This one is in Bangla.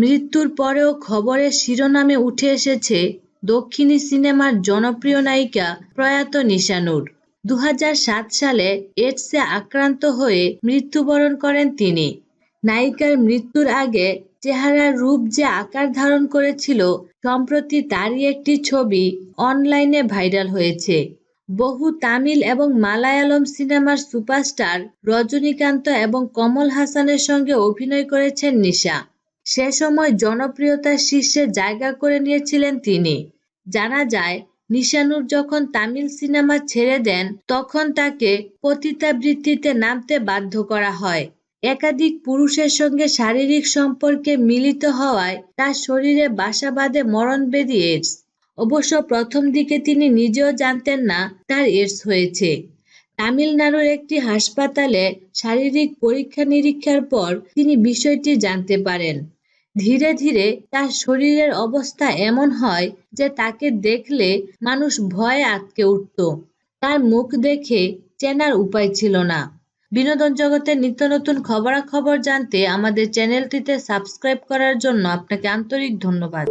মৃত্যুর পরেও খবরের শিরোনামে উঠে এসেছে দক্ষিণী সিনেমার জনপ্রিয় নায়িকা প্রয়াত নিশানুর। দু হাজার সাত সালে এইডসে আক্রান্ত হয়ে মৃত্যুবরণ করেন তিনি। নায়িকার মৃত্যুর আগে চেহারার রূপ যে আকার ধারণ করেছিল, সম্প্রতি তারই একটি ছবি অনলাইনে ভাইরাল হয়েছে। বহু তামিল এবং মালায়ালম সিনেমার সুপারস্টার রজনীকান্ত এবং কমল হাসানের সঙ্গে অভিনয় করেছেন নিশা। সে সময় জনপ্রিয়তার শীর্ষে জায়গা করে নিয়েছিলেন তিনি। জানা যায়, নিশানুর যখন তামিল সিনেমা ছেড়ে দেন, তখন তাকে পতিতাবৃত্তিতে নামতে বাধ্য করা হয়। একাধিক পুরুষের সঙ্গে শারীরিক সম্পর্কে মিলিত হওয়ায় তার শরীরে বাসা বাঁধে মরণবেদী এইডস অবশ্য প্রথম দিকে তিনি নিজেও জানতেন না তার এইডস হয়েছে। তামিলনাড়ুর একটি হাসপাতালে শারীরিক পরীক্ষা নিরীক্ষার পর তিনি বিষয়টি জানতে পারেন। ধীরে ধীরে তার শরীরের অবস্থা এমন হয় যে তাকে দেখলে মানুষ ভয়ে আটকে উঠত। তার মুখ দেখে চেনার উপায় ছিল না। বিনোদন জগতের নিত্য নতুন খবরাখবর জানতে আমাদের চ্যানেলটিতে সাবস্ক্রাইব করার জন্য আপনাকে আন্তরিক ধন্যবাদ।